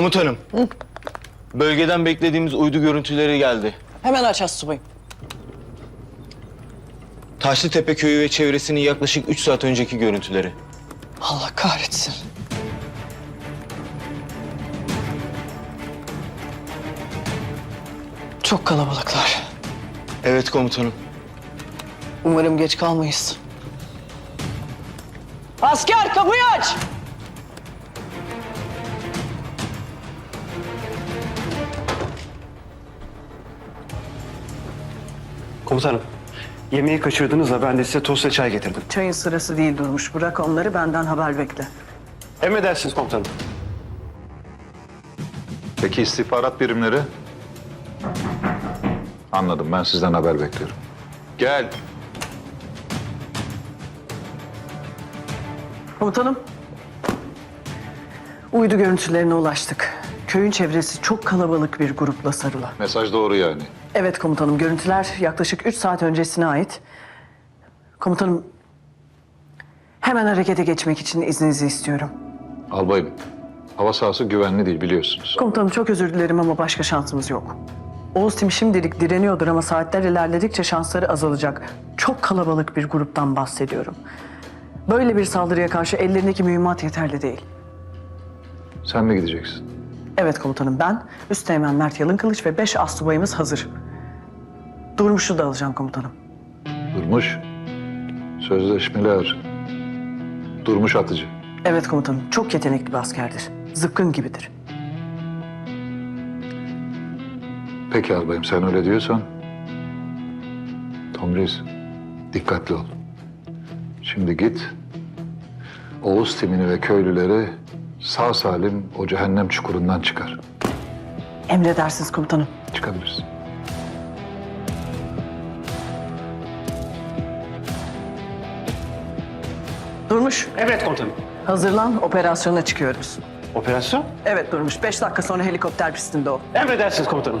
Komutanım. Bölgeden beklediğimiz uydu görüntüleri geldi. Hemen aç astsubayım. Taşlıtepe köyü ve çevresinin yaklaşık 3 saat önceki görüntüleri. Allah kahretsin. Çok kalabalıklar. Evet komutanım. Umarım geç kalmayız. Asker kapıyı aç! Komutanım, yemeği kaçırdınız da ben de size tost ve çay getirdim. Çayın sırası değil Durmuş. Bırak onları benden haber bekle. Emredersiniz komutanım. Peki istihbarat birimleri? Anladım. Ben sizden haber bekliyorum. Gel. Komutanım. Uydu görüntülerine ulaştık. Köyün çevresi çok kalabalık bir grupla sarılı. Mesaj doğru yani. Evet komutanım, görüntüler yaklaşık 3 saat öncesine ait. Komutanım, hemen harekete geçmek için izninizi istiyorum. Albayım. Hava sahası güvenli değil biliyorsunuz. Komutanım çok özür dilerim ama başka şansımız yok. Oğuz Tim şimdilik direniyordur ama saatler ilerledikçe şansları azalacak. Çok kalabalık bir gruptan bahsediyorum. Böyle bir saldırıya karşı ellerindeki mühimmat yeterli değil. Sen mi gideceksin? Evet komutanım ben, Üsteğmen Mert Yalın Kılıç ve beş astsubayımız hazır. Durmuş'u da alacağım komutanım. Durmuş. Sözleşmeler. Durmuş atıcı. Evet komutanım, çok yetenekli bir askerdir. Zıpkın gibidir. Peki albayım sen öyle diyorsan. Tomris dikkatli ol. Şimdi git. Oğuz timini ve köylüleri sağ salim o cehennem çukurundan çıkar. Emredersiniz komutanım. Çıkabilirsin. Durmuş, Evet komutanım. hazırlan, operasyona çıkıyoruz. Operasyon? Evet Durmuş, beş dakika sonra helikopter pistinde o. Emredersiniz komutanım.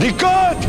Dikkat!